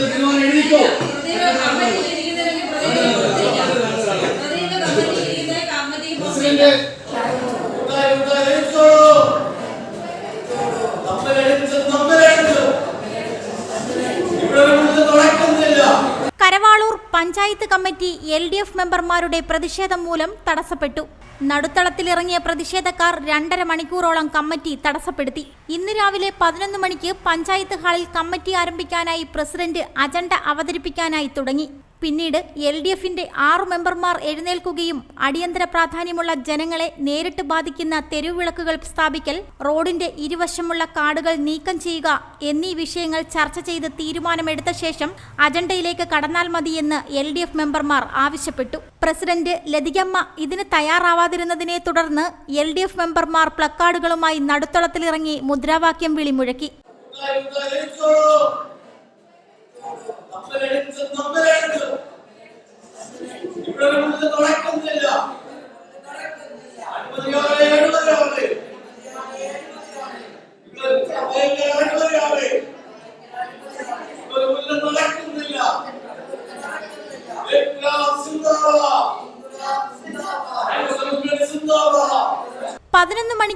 തീരുമാനം എഴുതിക്കോ. Panchayat committee L D F മെമ്പർമാരുടെ പ്രതിഷേധം മൂലം തടസ്സപ്പെട്ടു. നടുത്തളത്തിലിറങ്ങിയ പ്രതിഷേധക്കാർ രണ്ടര മണിക്കൂറോളം കമ്മിറ്റി തടസ്സപ്പെടുത്തി. ഇന്ന് രാവിലെ പതിനൊന്ന് മണിക്ക് പഞ്ചായത്ത് ഹാളിൽ കമ്മിറ്റി ആരംഭിക്കാനായി പ്രസിഡന്റ് അജണ്ട അവതരിപ്പിക്കാനായി തുടങ്ങി. പിന്നീട് എൽ ഡി എഫിന്റെ ആറു മെമ്പർമാർ എഴുന്നേൽക്കുകയും അടിയന്തര പ്രാധാന്യമുള്ള ജനങ്ങളെ നേരിട്ട് ബാധിക്കുന്ന തെരുവിളക്കുകൾ സ്ഥാപിക്കൽ റോഡിന്റെ ഇരുവശമുള്ള കാടുകൾ നീക്കം ചെയ്യുക എന്നീ വിഷയങ്ങൾ ചർച്ച ചെയ്ത് തീരുമാനമെടുത്ത ശേഷം അജണ്ടയിലേക്ക് കടന്നാൽ മതിയെന്ന് എൽ ഡി എഫ് മെമ്പർമാർ ആവശ്യപ്പെട്ടു. പ്രസിഡന്റ് ലതികമ്മ ഇതിന് തയ്യാറാവാതിരുന്നതിനെ തുടർന്ന് എൽ ഡി എഫ് മെമ്പർമാർ പ്ലക്കാർഡുകളുമായി നടുത്തളത്തിലിറങ്ങി മുദ്രാവാക്യം വിളി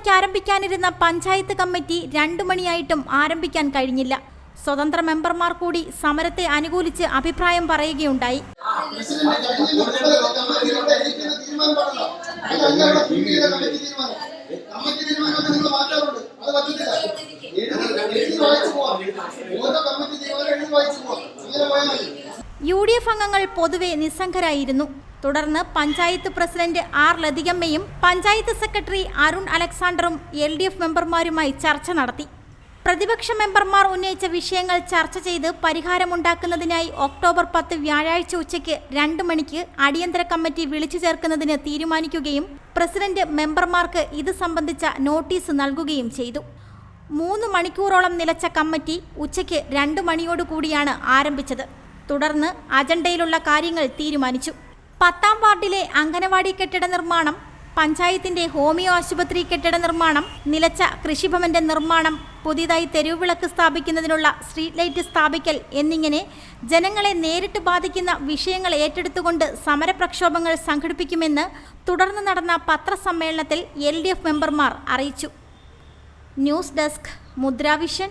മണിക്ക് ആരംഭിക്കാനിരുന്ന പഞ്ചായത്ത് കമ്മിറ്റി രണ്ടു മണിയായിട്ടും ആരംഭിക്കാൻ കഴിഞ്ഞില്ല സ്വതന്ത്ര മെമ്പർമാർ കൂടി സമരത്തെ അനുകൂലിച്ച് അഭിപ്രായം പറയുകയുണ്ടായി. യു ഡി എഫ് അംഗങ്ങൾ പൊതുവെ നിസ്സംഗരായിരുന്നു തുടർന്ന് പഞ്ചായത്ത് പ്രസിഡന്റ് ആർ ലതികമ്മയും പഞ്ചായത്ത് സെക്രട്ടറി അരുൺ അലക്സാണ്ടറും എൽ ഡി എഫ് മെമ്പർമാരുമായി ചർച്ച നടത്തി. പ്രതിപക്ഷ മെമ്പർമാർ ഉന്നയിച്ച വിഷയങ്ങൾ ചർച്ച ചെയ്ത് പരിഹാരമുണ്ടാക്കുന്നതിനായി ഒക്ടോബർ പത്ത് വ്യാഴാഴ്ച ഉച്ചയ്ക്ക് രണ്ട് മണിക്ക് അടിയന്തര കമ്മിറ്റി വിളിച്ചു ചേർക്കുന്നതിന് തീരുമാനിക്കുകയും പ്രസിഡന്റ് മെമ്പർമാർക്ക് ഇത് സംബന്ധിച്ച നോട്ടീസ് നൽകുകയും ചെയ്തു. മൂന്ന് മണിക്കൂറോളം നിലച്ച കമ്മിറ്റി ഉച്ചയ്ക്ക് രണ്ട് മണിയോടുകൂടിയാണ് ആരംഭിച്ചത്. തുടർന്ന് അജണ്ടയിലുള്ള കാര്യങ്ങൾ തീരുമാനിച്ചു. പത്താം വാർഡിലെ അംഗനവാടി കെട്ടിട നിർമ്മാണം പഞ്ചായത്തിന്റെ ഹോമിയോ ആശുപത്രി കെട്ടിട നിർമ്മാണം നിലച്ച കൃഷിഭവന്റെ നിർമ്മാണം പുതിയതായി തെരുവുവിളക്ക് സ്ഥാപിക്കുന്നതിനുള്ള സ്ട്രീറ്റ് ലൈറ്റ് സ്ഥാപിക്കൽ എന്നിങ്ങനെ ജനങ്ങളെ നേരിട്ട് ബാധിക്കുന്ന വിഷയങ്ങൾ ഏറ്റെടുത്തുകൊണ്ട് സമരപ്രക്ഷോഭങ്ങൾ സംഘടിപ്പിക്കുമെന്ന് തുടർന്ന് നടന്ന പത്രസമ്മേളനത്തിൽ എൽ മെമ്പർമാർ അറിയിച്ചു. News desk Mudra Vision.